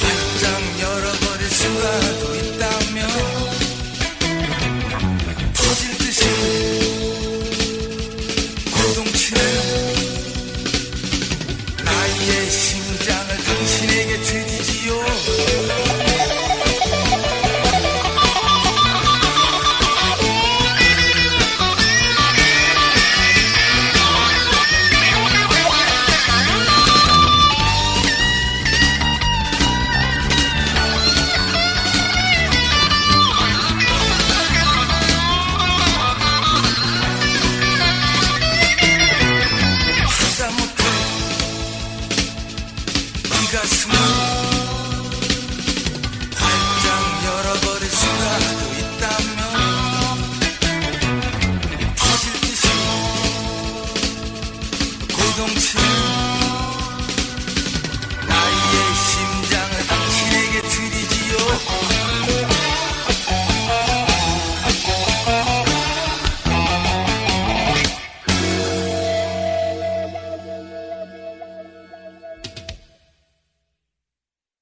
수가 열어버릴 수가 있다면 터질 듯이 고동치는 나의 심장을 당신에게 드리 네가 smooth 활짝 열어버릴 수가 있다면 터질 듯이 고동치